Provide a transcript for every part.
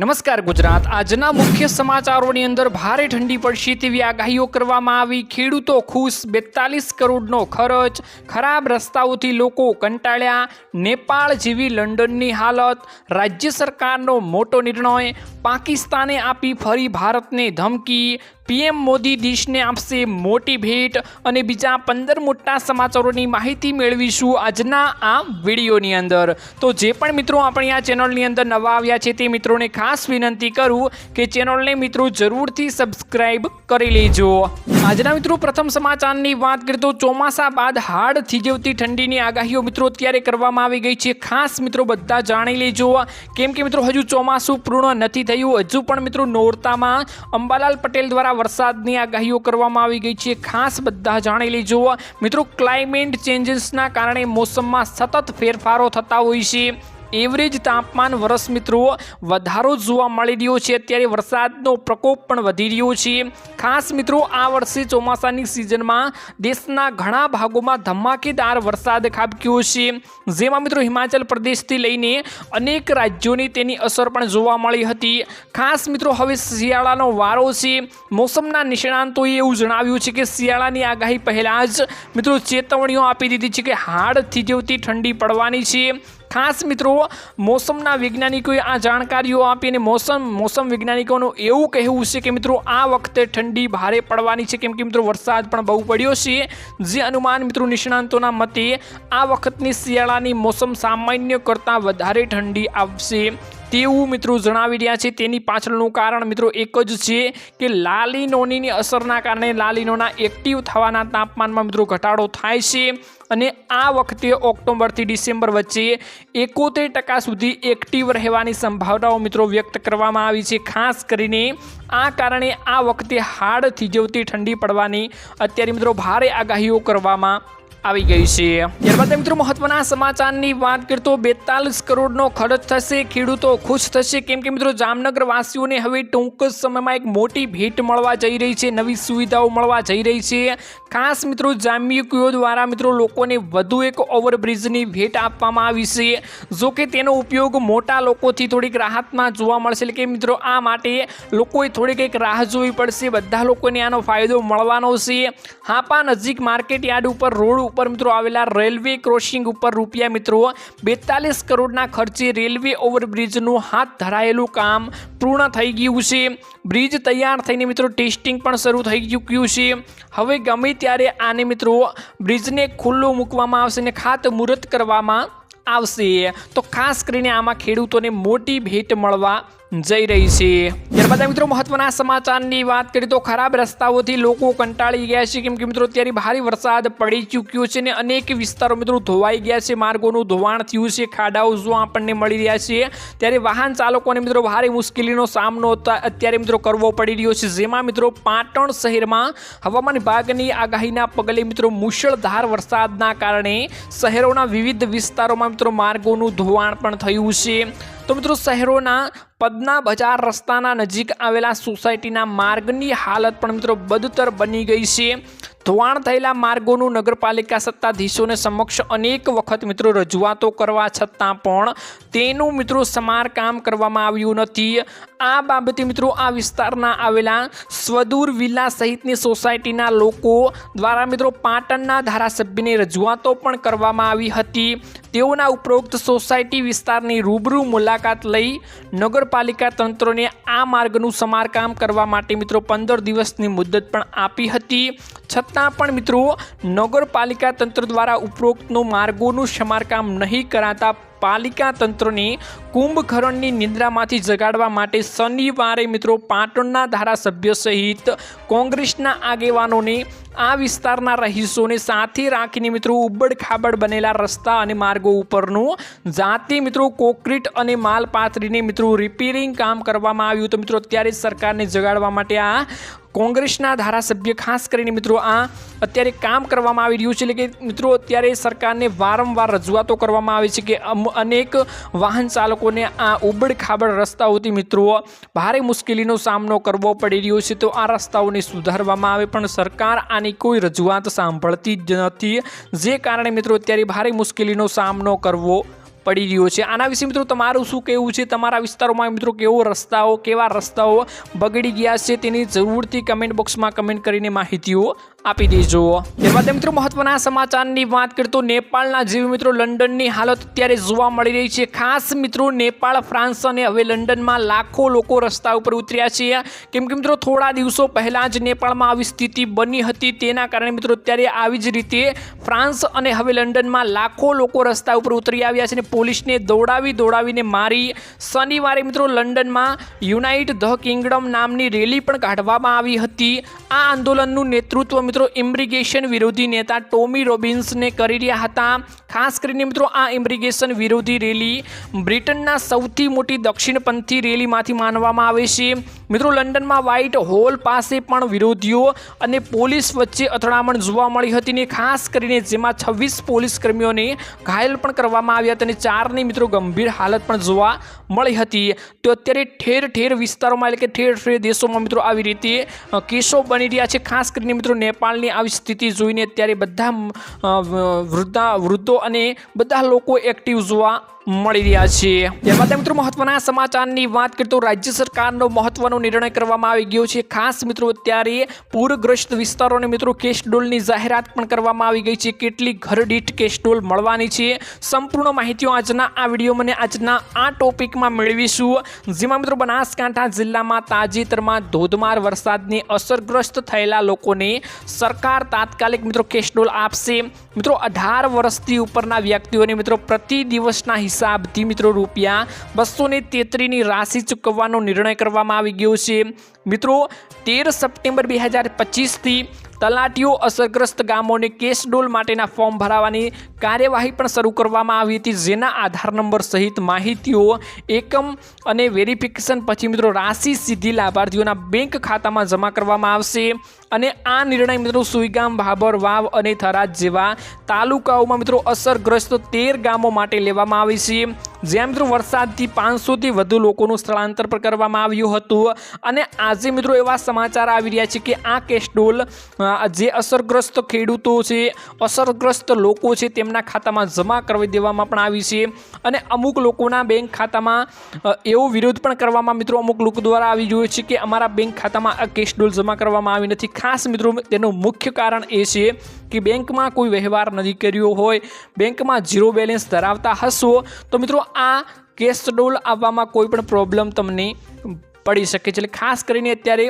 નમસ્કાર ગુજરાત. આજના મુખ્ય સમાચારોની અંદર ભારે ઠંડી પડશે તેવી આગાહીઓ કરવામાં આવી. ખેડૂતો ખુશ. બેતાલીસ કરોડનો ખર્ચ. ખરાબ રસ્તાઓથી લોકો કંટાળ્યા. નેપાળ જેવી લંડનની હાલત. રાજ્ય સરકારનો મોટો નિર્ણય. પાકિસ્તાને આપી ફરી ભારતને ધમકી. પીએમ મોદી દેશને આપશે મોટી ભેટ અને બીજા પંદર મોટા સમાચારોની માહિતી મેળવીશું આજના આ વિડીયોની અંદર. તો જે પણ મિત્રો આપણે આ ચેનલની અંદર નવા આવ્યા છે તે મિત્રોને ખાસ વિનંતી કરું કે ચેનલને મિત્રો જરૂરથી સબસ્ક્રાઈબ કરી લેજો. આજના મિત્રો પ્રથમ સમાચારની વાત કરીએ તો ચોમાસા બાદ હાડ થીજવતી ઠંડીની આગાહીઓ મિત્રો અત્યારે કરવામાં આવી ગઈ છે. ખાસ મિત્રો બધા જાણી લેજો. કેમ કે મિત્રો હજુ ચોમાસું પૂર્ણ નથી થયું. હજુ પણ મિત્રો નોરતામાં અંબાલાલ પટેલ દ્વારા વરસાદની આગાહીઓ કરવામાં આવી ગઈ છે. ખાસ બધા જાણી લેજો. મિત્રો, ક્લાઇમેટ ચેન્જીસના કારણે મોસમમાં સતત ફેરફારો થતા હોય છે. એવરેજ તાપમાન વરસ મિત્રો વધારો જોવા મળી રહ્યો છે. અત્યારે વરસાદનો પ્રકોપ પણ વધી રહ્યો છે. ખાસ મિત્રો આ વર્ષે ચોમાસાની સિઝનમાં દેશના ઘણા ભાગોમાં ધમાકેદાર વરસાદ ખાબક્યો છે. જેમાં મિત્રો હિમાચલ પ્રદેશથી લઈને અનેક રાજ્યોની તેની અસર પણ જોવા મળી હતી. ખાસ મિત્રો હવે શિયાળાનો વારો છે. મોસમના નિષ્ણાંતોએ એવું જણાવ્યું છે કે શિયાળાની આગાહી પહેલાં જ મિત્રો ચેતવણીઓ આપી દીધી છે કે હાડ થીજવતી ઠંડી પડવાની છે. ખાસ મિત્રો, મોસમના વૈજ્ઞાનિકોએ આ જાણકારીઓ આપીને મોસમ મોસમ વૈજ્ઞાનિકોનું એવું કહેવું છે કે મિત્રો, આ વખતે ઠંડી ભારે પડવાની છે. કેમ કે મિત્રો, વરસાદ પણ બહુ પડ્યો છે. જે અનુમાન મિત્રો નિષ્ણાંતોના મતે, આ વખતની શિયાળાની મોસમ સામાન્ય કરતાં વધારે ઠંડી આવશે. તેવું મિત્રો જણાવી રહ્યા છે. તેની પાછળનું કારણ મિત્રો એક જ છે કે લાલીનોની અસરના કારણે લાલીનોના એક્ટિવ થવાના તાપમાનમાં મિત્રો ઘટાડો થાય છે અને આ વખતે ઓક્ટોબરથી ડિસેમ્બર વચ્ચે એકોતેર ટકા સુધી એક્ટિવ રહેવાની સંભાવનાઓ મિત્રો વ્યક્ત કરવામાં આવી છે. ખાસ કરીને આ કારણે આ વખતે હાડ થીજવતી ઠંડી પડવાની અત્યારે મિત્રો ભારે આગાહીઓ કરવામાં આવી ગઈ છે. ત્યારબાદ મિત્રો મહત્વના સમાચારની વાત કરીએ તો બેતાલીસ કરોડનો ખર્ચ થશે, ખેડૂતો ખુશ થશે. કેમ કે મિત્રો જામનગર વાસીઓને હવે ટૂંક જ સમયમાં એક મોટી ભેટ મળવા જઈ રહી છે, નવી સુવિધાઓ મળવા જઈ રહી છે. ખાસ મિત્રો જામ્યુકીઓ દ્વારા મિત્રો લોકોને વધુ એક ઓવરબ્રિજની ભેટ આપવામાં આવી છે. જો કે તેનો ઉપયોગ મોટા લોકોથી થોડીક રાહતમાં જોવા મળશે. એટલે કે મિત્રો આ માટે લોકોએ થોડીક એક રાહ જોવી પડશે. બધા લોકોને આનો ફાયદો મળવાનો છે. હાપા નજીક માર્કેટ યાર્ડ ઉપર રોડ ઉપર મિત્રો આવેલા રેલવે ક્રોસિંગ ઉપર રૂપિયા મિત્રો બેતાલીસ કરોડના ખર્ચે રેલવે ઓવરબ્રિજનું હાથ ધરાયેલું કામ પૂર્ણ થઈ ગયું છે. બ્રિજ તૈયાર થઈને મિત્રો ટેસ્ટિંગ પણ શરૂ થઈ ચૂક્યું છે. હવે ગમે ત્યારે આને મિત્રો બ્રિજને ખુલ્લું મૂકવામાં આવશે અને ખાતમુહૂર્ત કરવામાં આવશે. તો ખાસ કરીને આમાં ખેડૂતોને મોટી ભેટ મળવા જઈ રહી છે. ત્યારબાદ મિત્રો મહત્વના સમાચારની વાત કરીએ તો ખરાબ રસ્તાઓથી લોકો કંટાળી ગયા છે. કેમ કે મિત્રો અત્યારે ભારે વરસાદ પડી ચૂક્યો છે ને અનેક વિસ્તારો મિત્રો ધોવાઈ ગયા છે. માર્ગોનું ધોવાણ થયું છે. ખાડાઓ જો આપણને મળી રહ્યા છે. ત્યારે વાહન ચાલકોને મિત્રો ભારે મુશ્કેલીનો સામનો અત્યારે મિત્રો કરવો પડી રહ્યો છે. જેમાં મિત્રો પાટણ શહેરમાં હવામાન વિભાગની આગાહીના પગલે મિત્રો મુશળધાર વરસાદના કારણે શહેરોના વિવિધ વિસ્તારોમાં મિત્રો માર્ગોનું ધોવાણ પણ થયું છે. તો મિત્રો શહેરોના પદના બજાર રસ્તાના નજીક આવેલા સોસાયટીના માર્ગની હાલત પણ મિત્રો બદતર બની ગઈ છે. ધોવાણ થયેલા માર્ગોનું નગરપાલિકા સત્તાધીશોને સમક્ષ અનેક વખત મિત્રો રજૂઆતો કરવા છતાં પણ તેનું મિત્રો સમારકામ કરવામાં આવ્યું નથી. આ બાબતે મિત્રો આ વિસ્તારના આવેલા સ્વદૂર વિલા સહિતની સોસાયટીના લોકો દ્વારા મિત્રો પાટણના ધારાસભ્યને રજૂઆતો પણ કરવામાં આવી હતી. તેઓના ઉપરોક્ત સોસાયટી વિસ્તારની રૂબરૂ મુલાકાત લઈ નગરપાલિકા તંત્રોને આ માર્ગનું સમારકામ કરવા માટે મિત્રો પંદર દિવસની મુદત પણ આપી હતી. છતાં પણ મિત્રો, નગરપાલિકા તંત્ર દ્વારા ઉપરોક્તનો માર્ગોનું સમારકામ નહીં કરાતા પાલિકા તંત્રને કુંભકરણની નિંદ્રામાંથી જગાડવા માટે શનિવારે મિત્રો પાટણના ધારાસભ્ય સહિત કોંગ્રેસના આગેવાનોને આ વિસ્તારના રહીશોને સાથે રાખીને મિત્રો ઉબડ બનેલા રસ્તા અને માર્ગો ઉપરનું જાતે મિત્રો કોક્રીટ અને માલ પાથરીને મિત્રો રિપેરિંગ કામ કરવામાં આવ્યું તો મિત્રો, અત્યારે સરકારને જગાડવા માટે આ કોંગ્રેસના ધારાસભ્ય, ખાસ કરીને મિત્રો આ અત્યારે કામ કરવામાં આવી રહ્યું છે. એટલે કે મિત્રો અત્યારે સરકારને વારંવાર રજૂઆતો કરવામાં આવી છે કે અનેક વાહન ચાલકોને આ ઉબડ ખાબડ રસ્તાઓથી મિત્રો ભારે મુશ્કેલીનો સામનો કરવો પડી રહ્યો છે. તો આ રસ્તાઓને સુધારવામાં આવે પણ સરકાર આની કોઈ રજૂઆત સાંભળતી જ નથી. જે કારણે મિત્રો અત્યારે ભારે મુશ્કેલીનો સામનો કરવો પડી રહ્યો છે. આના વિશે મિત્રો તમારું શું કહેવું છે? તમારા વિસ્તારોમાં મિત્રો કેવો રસ્તાઓ, કેવા રસ્તાઓ બગડી ગયા છે તેની જરૂરથી કમેન્ટ બોક્સમાં કમેન્ટ કરીને માહિતીઓ આપી દેજો ત્યારબાદ મિત્રો, મહત્વના સમાચારની વાત કરતો નેપાળના જીવ મિત્રો લંડનની હાલત અત્યારે જોવા મળી રહી છે. ખાસ મિત્રો, નેપાળ, ફ્રાન્સ અને હવે લંડનમાં લાખો લોકો રસ્તા ઉપર ઉતર્યા છે. કેમ કે મિત્રો, થોડા દિવસો પહેલાં જ નેપાળમાં આવી સ્થિતિ બની હતી. તેના કારણે મિત્રો, અત્યારે આવી જ રીતે ફ્રાન્સ અને હવે લંડનમાં લાખો લોકો રસ્તા ઉપર ઉતરી આવ્યા છે અને પોલીસને દોડાવી દોડાવીને મારી શનિવારે મિત્રો, લંડનમાં યુનાઇટ ધ કિંગડમ નામની રેલી પણ કાઢવામાં આવી હતી. આ આંદોલનનું નેતૃત્વ મિત્રો ઇમ્બ્રિગેશન વિરોધી નેતા ટોમી રોબિન્સને કરી રહ્યા હતા. ખાસ કરીને મિત્રો, આ ઇમ્બ્રિગેશન વિરોધી રેલી બ્રિટનના સૌથી મોટી દક્ષિણપંથી રેલીમાંથી માનવામાં આવે છે. મિત્રો, લંડનમાં વ્હાઇટ હોલ પાસે પણ વિરોધીઓ અને પોલીસ વચ્ચે અથડામણ જોવા મળી હતી ને ખાસ કરીને જેમાં છવ્વીસ પોલીસ કર્મીઓને ઘાયલ પણ કરવામાં આવ્યા હતા અને ચારની મિત્રો ગંભીર હાલત પણ જોવા મળી હતી. તો અત્યારે ઠેર ઠેર વિસ્તારોમાં એટલે કે ઠેર ઠેર દેશોમાં મિત્રો આવી રીતે કેસો બની રહ્યા છે. ખાસ કરીને મિત્રો નેપાળની આવી સ્થિતિ જોઈને ત્યારે બધા વૃદ્ધા વૃદ્ધો અને બધા લોકો એક્ટિવ જોવા મળી રહ્યા છે ત્યારબાદ મિત્રો મહત્વના સમાચારની વાત કરીએ તો રાજ્ય સરકારનો મહત્વનો નિર્ણય કરવામાં આવી ગયો છે. ખાસ મિત્રો અત્યારે પૂરગ્રસ્ત વિસ્તારોને મિત્રો કેશડોલની જાહેરાત પણ કરવામાં આવી ગઈ છે. કેટલી ઘર દીઠ કેશડોલ મળવાની છે. સંપૂર્ણ માહિતીઓ આજના આ વીડિયો મને આજના આ ટોપિકમાં મેળવીશું. જેમાં મિત્રો બનાસકાંઠા જિલ્લામાં તાજેતરમાં ધોધમાર વરસાદની અસરગ્રસ્ત થયેલા લોકોને સરકાર તાત્કાલિક મિત્રો કેશડોલ આપશે. મિત્રો અઢાર વર્ષથી ઉપરના વ્યક્તિઓને મિત્રો પ્રતિ દિવસના હિસાબથી મિત્રો રૂપિયા બસો ને તેત્રીની રાશિ ચૂકવવાનો નિર્ણય કરવામાં આવી ગયો છે. મિત્રો, તેર સપ્ટેમ્બર બે હજાર પચીસથી તલાટીઓ અસરગ્રસ્ત ગામોને કેશ ડોલ માટેના ફોર્મ ભરાવાની કાર્યવાહી પણ શરૂ કરવામાં આવી હતી, જેના આધાર નંબર સહિત માહિતીઓ, એકમ અને વેરિફિકેશન પછી મિત્રો રાશિ સીધી લાભાર્થીઓના બેંક ખાતામાં જમા કરવામાં આવશે અને આ નિર્ણય મિત્રો સુઈગામ, ભાભર, વાવ અને થરાદ જેવા તાલુકાઓમાં મિત્રો અસરગ્રસ્ત તેર ગામો માટે લેવામાં આવી છે. જ્યાં મિત્રો વરસાદથી પાંચસોથી વધુ લોકોનું સ્થળાંતર પણ કરવામાં આવ્યું હતું. અને આજે મિત્રો એવા સમાચાર આવી રહ્યા છે કે આ કેસ્ટોલ જે અસરગ્રસ્ત ખેડૂતો છે, અસરગ્રસ્ત લોકો છે, તેમના ખાતામાં જમા કરવી દેવામાં પણ આવી છે. અને અમુક લોકોના બેંક ખાતામાં એવો વિરોધ પણ કરવામાં મિત્રો અમુક લોકો દ્વારા આવી ગયો છે કે અમારા બેંક ખાતામાં આ કેસ્ટોલ જમા કરવામાં આવી નથી. ખાસ મિત્રો તેનું મુખ્ય કારણ એ છે કે બેંકમાં કોઈ વ્યવહાર નથી કર્યો હોય, બેંકમાં ઝીરો બેલેન્સ ધરાવતા હશો, તો મિત્રો આ કેશ ડોલ આવવામાં કોઈ પણ પ્રોબ્લેમ તમને પડી શકે છે. એટલે ખાસ કરીને અત્યારે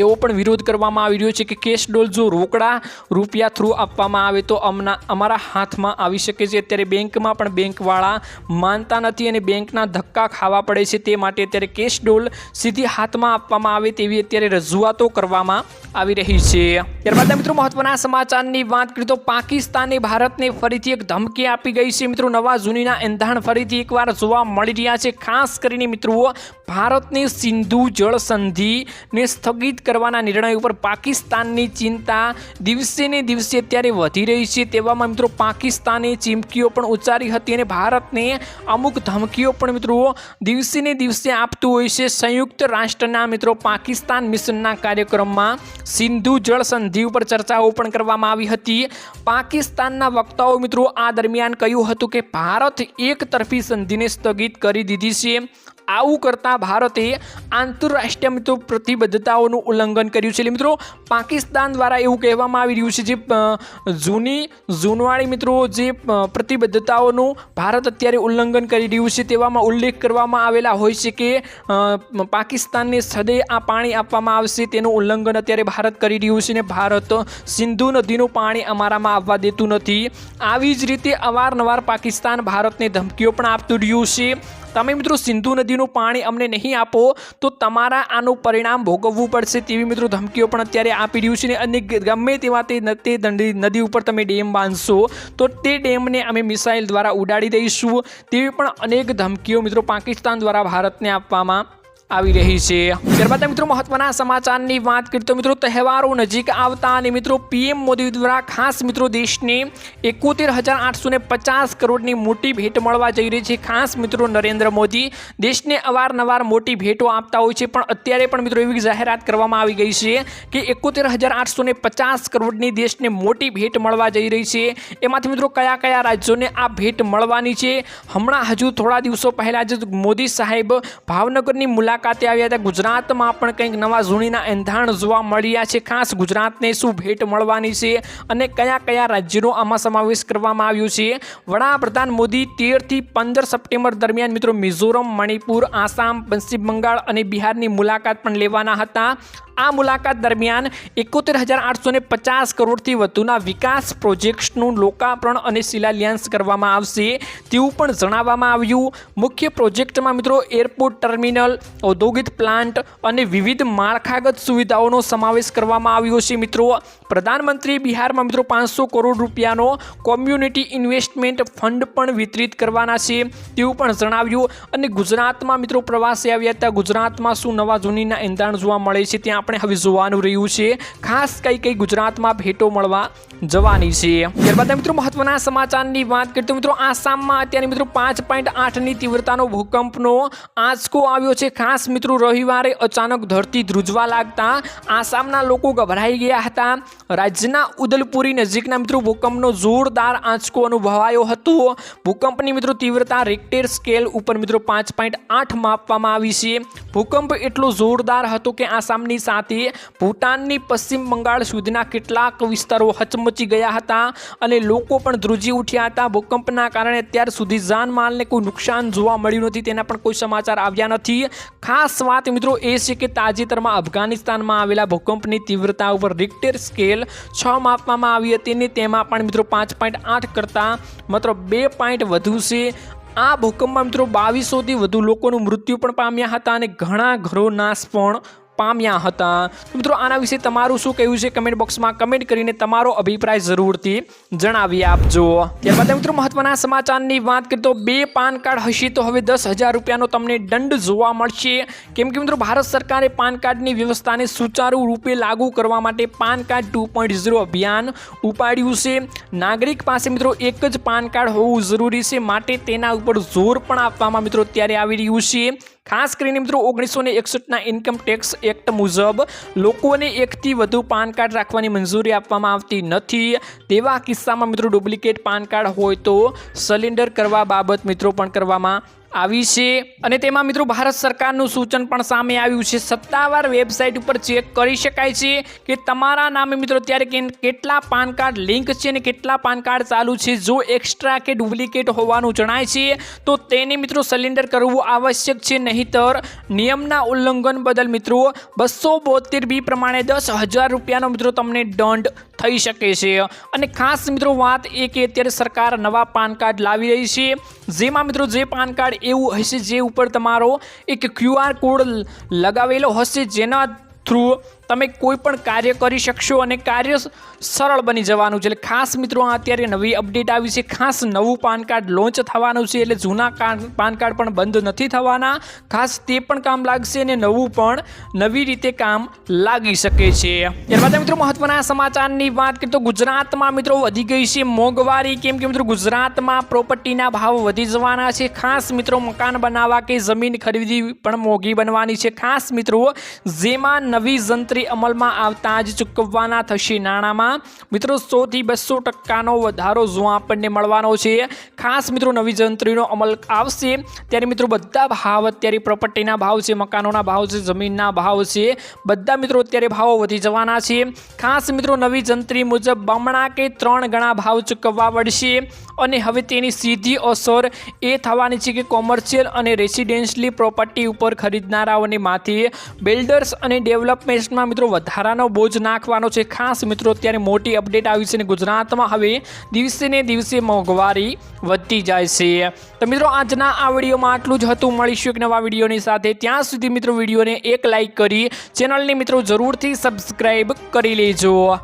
એવો પણ વિરોધ કરવામાં આવી રહ્યો છે કે કેશ ડોલ જો રોકડા રૂપિયા થ્રુ આપવામાં આવે તો અમના અમારા હાથમાં આવી શકે છે. અત્યારે બેંકમાં પણ બેંકવાળા માનતા નથી અને બેંકના ધક્કા ખાવા પડે છે તે માટે અત્યારે કેશ ડોલ સીધી હાથમાં આપવામાં આવે તેવી અત્યારે રજૂઆતો કરવામાં આવી રહી છે. ત્યારબાદ મિત્રો મહત્વના સમાચારની વાત કરીએ તો પાકિસ્તાને ભારતને ફરીથી એક ધમકી આપી ગઈ છે. મિત્રો નવા જૂનીના એંધાણ ફરીથી એકવાર જોવા મળી રહ્યા છે. ખાસ કરીને મિત્રો ભારતની સિંધુ જળ સંધિને સ્થગિત કરવાના નિર્ણય ઉપર પાકિસ્તાનની ચિંતા દિવસે ને દિવસે અત્યારે વધી રહી છે. તેવામાં મિત્રો પાકિસ્તાને ચીમકીઓ પણ ઉચ્ચારી હતી અને ભારતને અમુક ધમકીઓ પણ મિત્રો દિવસે ને દિવસે આપતું હોય છે. સંયુક્ત રાષ્ટ્રના મિત્રો પાકિસ્તાન મિશનના કાર્યક્રમમાં સિંધુ જળ સંધિ ઉપર ચર્ચાઓ પણ કરવામાં આવી હતી. પાકિસ્તાનના વક્તાઓ મિત્રો આ દરમિયાન કહ્યું હતું કે ભારત એક તરફી સંધિને સ્થગિત કરી દીધી છે. આવું કરતા ભારતે આંતરરાષ્ટ્રીય મિત્રો પ્રતિબદ્ધતાઓનું ઉલ્લંઘન કર્યું છે. એટલે મિત્રો, પાકિસ્તાન દ્વારા એવું કહેવામાં આવી રહ્યું છે જે જૂની, જૂનવાળી મિત્રો જે પ્રતિબદ્ધતાઓનું ભારત અત્યારે ઉલ્લંઘન કરી રહ્યું છે તેવામાં ઉલ્લેખ કરવામાં આવેલા હોય છે કે પાકિસ્તાનને સદે આ પાણી આપવામાં આવશે તેનું ઉલ્લંઘન અત્યારે ભારત કરી રહ્યું છે ને ભારત સિંધુ નદીનું પાણી અમારામાં આવવા દેતું નથી. આવી જ રીતે અવારનવાર પાકિસ્તાન ભારતને ધમકીઓ પણ આપતું રહ્યું છે. તમે મિત્રો સિંધુ નદીનું પાણી અમને નહીં આપો, તો તમારા આનું પરિણામ ભોગવવું પડશે તેવી મિત્રો ધમકીઓ પણ અત્યારે આપી રહ્યું છે અને ગમે તેવા તે નદી ઉપર તમે ડેમ બાંધશો, તો તે ડેમને અમે મિસાઇલ દ્વારા ઉડાડી દઈશું. તેવી પણ અનેક ધમકીઓ મિત્રો પાકિસ્તાન દ્વારા ભારતને આપવામાં આવી રહી છે. ત્યારબાદ મિત્રો મહત્વના સમાચારની વાત કરીએ તો મિત્રો તહેવારો નજીક આવતા અને મિત્રો પીએમ મોદી દ્વારા ખાસ મિત્રો દેશને એકોતેર હજાર આઠસો ને પચાસ કરોડની મોટી ભેટ મળવા જઈ રહી છે. ખાસ મિત્રો નરેન્દ્ર મોદી દેશને અવારનવાર મોટી ભેટો આપતા હોય છે, પણ અત્યારે પણ મિત્રો એવી જાહેરાત કરવામાં આવી ગઈ છે કે એકોતેર હજાર આઠસો ને પચાસ કરોડની દેશને મોટી ભેટ મળવા જઈ રહી છે. એમાંથી મિત્રો કયા કયા રાજ્યોને આ ભેટ મળવાની છે? હમણાં હજુ થોડા દિવસો પહેલાં જ મોદી સાહેબ ભાવનગરની મુલાકાતે આવ્યા હતા. ગુજરાતમાં પણ કંઈક નવા ઝૂણીના એંધાણ જોવા મળ્યા છે. ખાસ ગુજરાતને શું ભેટ મળવાની છે અને કયા કયા રાજ્યનો આમાં સમાવેશ કરવામાં આવ્યો છે? વડાપ્રધાન મોદી તેરથી પંદર સપ્ટેમ્બર દરમિયાન મિત્રો મિઝોરમ, મણિપુર, આસામ, પશ્ચિમ બંગાળ અને બિહારની મુલાકાત પણ લેવાના હતા. આ મુલાકાત દરમિયાન એકોતેર હજાર આઠસો ને પચાસ કરોડથી વધુના વિકાસ પ્રોજેક્ટ્સનું લોકાર્પણ અને શિલાન્યાસ કરવામાં આવશે. તેવું પણ જણાવવામાં આવ્યું. મુખ્ય પ્રોજેક્ટમાં મિત્રો એરપોર્ટ ટર્મિનલ ઔદ્યોગિક પ્લાન્ટ અને વિવિધ માળખાગત સુવિધાઓનો સમાવેશ કરવામાં આવ્યો છે. મિત્રો, પ્રધાનમંત્રી બિહારમાં મિત્રો પાંચસો કરોડ રૂપિયાનો કોમ્યુનિટી ઇન્વેસ્ટમેન્ટ ફંડ પણ વિતરિત કરવાના છે તેવું પણ જણાવ્યું અને ગુજરાતમાં મિત્રો પ્રવાસે આવ્યા હતા. ગુજરાતમાં શું નવા જૂનીના એંધાણ જોવા મળે છે ત્યાં આપણે હવે જોવાનું રહ્યું છે. ખાસ કઈ કઈ ગુજરાતમાં ભેટો મળવા જવાની છે. ત્યારબાદ મિત્રો, મહત્વના સમાચારની વાત કરીએ તો મિત્રો, આસામમાં અત્યારે મિત્રો પાંચ પોઈન્ટ આઠની તીવ્રતાનો ભૂકંપનો આંચકો આવ્યો છે. ખાસ મિત્રો, રવિવારે અચાનક ધરતી ધ્રુજવા લાગતા આસામના લોકો ગભરાઈ ગયા હતા. રાજ્યના ઉદલપુરી નજીકના મિત્રો, ભૂકંપનો જોરદાર આંચકો અનુભવાયો હતો. ભૂકંપની મિત્રો તીવ્રતા રેક્ટેર સ્કેલ ઉપર મિત્રો પાંચ પોઈન્ટ આઠ માપવામાં આવી છે. ભૂકંપ એટલો જોરદાર હતો કે આસામની સાથે ભૂટાનની પશ્ચિમ બંગાળ સુધીના કેટલાક વિસ્તારો હચમચી ગયા હતા અને લોકો પણ ધ્રુજી ઉઠ્યા હતા. ભૂકંપના કારણે અત્યાર સુધી જાનમાલને કોઈ નુકસાન જોવા મળ્યું નથી, તેના પણ કોઈ સમાચાર આવ્યા નથી. ખાસ વાત મિત્રો એ છે કે તાજેતરમાં અફઘાનિસ્તાનમાં આવેલા ભૂકંપની તીવ્રતા ઉપર રિક્ટર સ્કેલ છ માપવામાં આવી હતી ને તેમાં પણ મિત્રો પાંચ પોઈન્ટ આઠ કરતાં માત્ર બે પોઈન્ટ વધુ છે. આ ભૂકંપમાં મિત્રો બાવીસોથી વધુ લોકોનું મૃત્યુ પણ પામ્યા હતા અને ઘણા ઘરો નાશ પણ પામ્યા હતા. મિત્રો, આના વિશે તમારું શું કહેવું છે કમેન્ટ બોક્સમાં કમેન્ટ કરીને તમારો અભિપ્રાય જરૂરથી જણાવી આપજો. ત્યારબાદ મિત્રો, મહત્વના સમાચારની વાત કરીએ તો બે પાન કાર્ડ હશે તો હવે દસ હજાર રૂપિયાનો તમને દંડ જોવા મળશે. કેમ કે મિત્રો, ભારત સરકારે પાન કાર્ડની વ્યવસ્થાને સુચારુ રૂપે લાગુ કરવા માટે PAN card two point zero અભિયાન ઉપાડ્યું છે. નાગરિક પાસે મિત્રો, એક જ પાન કાર્ડ હોવું જરૂરી છે, માટે તેના ઉપર જોર પણ આપવામાં મિત્રો, અત્યારે આવી રહ્યું છે. ખાસ કરીને મિત્રો ઓગણીસો ને એકસઠના ઇન્કમ ટેક્સ એક્ટ મુજબ લોકોને એકથી વધુ પાન કાર્ડ રાખવાની મંજૂરી આપવામાં આવતી નથી. તેવા કિસ્સામાં મિત્રો ડુપ્લિકેટ પાન કાર્ડ હોય તો સિલિન્ડર કરવા બાબત મિત્રો પણ કરવામાં આવી છે. અને તેમાં મિત્રો ભારત સરકારનું સૂચન પણ સામે આવ્યું છે. સત્તાવાર વેબસાઇટ ઉપર ચેક કરી શકાય છે કે તમારા નામે મિત્રો અત્યારે કે- કેટલા પાન કાર્ડ લિંક છે અને કેટલા પાન કાર્ડ ચાલુ છે. જો એક્સ્ટ્રા કે ડુપ્લિકેટ હોવાનું જણાય છે, તો તેને મિત્રો સરેન્ડર કરવું આવશ્યક છે. નહીંતર નિયમના ઉલ્લંઘન બદલ મિત્રો બસો બોતેર બી પ્રમાણે દસ હજાર રૂપિયાનો મિત્રો તમને દંડ થઈ શકે છે. અને ખાસ મિત્રો વાત એ કે અત્યારે સરકાર નવા પાન કાર્ડ લાવી રહી છે. જેમાં મિત્રો જે પાન કાર્ડ એવું હશે જે ઉપર તમારો એક ક્યુઆર કોડ લગાવેલો હશે જેના થ્રુ તમે કોઈ પણ કાર્ય કરી શકશો અને કાર્ય સરળ બની જવાનું છે. એટલે ખાસ મિત્રો અત્યારે નવી અપડેટ આવી છે. ખાસ નવું પાન કાર્ડ લોન્ચ થવાનું છે. એટલે જૂના પાન કાર્ડ પણ બંધ નથી થવાના. ખાસ તે પણ કામ લાગશે અને નવું પણ નવી રીતે કામ લાગી શકે છે. ત્યારબાદ મિત્રો, મહત્વના સમાચારની વાત કરીએ તો ગુજરાતમાં મિત્રો વધી ગઈ છે મોંઘવારી. કેમ કે મિત્રો, ગુજરાતમાં પ્રોપર્ટીના ભાવ વધી જવાના છે. ખાસ મિત્રો, મકાન બનાવવા કે જમીન ખરીદી પણ મોંઘી બનવાની છે. ખાસ મિત્રો, જેમાં નવી જંત્રી અમલમાં આવતા જ ચૂકવવાના થશે. નાણાંમાં મિત્રો સોથી બસો ટકાનો વધારો જોવા આપણને મળવાનો છે. ખાસ મિત્રો નવી જંત્રીનો અમલ આવશે. ત્યારે મિત્રો બધા ભાવ અત્યારે પ્રોપર્ટીના ભાવ છે, મકાનોના ભાવ છે, જમીનના ભાવ છે. બધા મિત્રો અત્યારે ભાવો વધી જવાના છે. ખાસ મિત્રો નવી જંત્રી મુજબ બમણા કે ત્રણ ગણા ભાવ ચૂકવવા પડશે અને હવે તેની સીધી અસર એ થવાની છે કે કોમર્શિયલ અને રેસિડેન્શિયલી પ્રોપર્ટી ઉપર ખરીદનારાઓને માથે બિલ્ડર્સ અને ડેવલપમેન્ટમાં મિત્રો વધારાનો બોજ નાખવાનો છે. ખાસ મિત્રો અત્યારે મોટી અપડેટ આવી છે અને ગુજરાતમાં હવે દિવસે ને દિવસે મોંઘવારી વધતી જાય છે. તો મિત્રો આજના આ વિડીયોમાં આટલું જ હતું. મળીશું એક નવા વિડીયોની સાથે. ત્યાં સુધી મિત્રો વિડીયોને એક લાઇક કરી ચેનલને મિત્રો જરૂરથી સબસ્ક્રાઈબ કરી લેજો.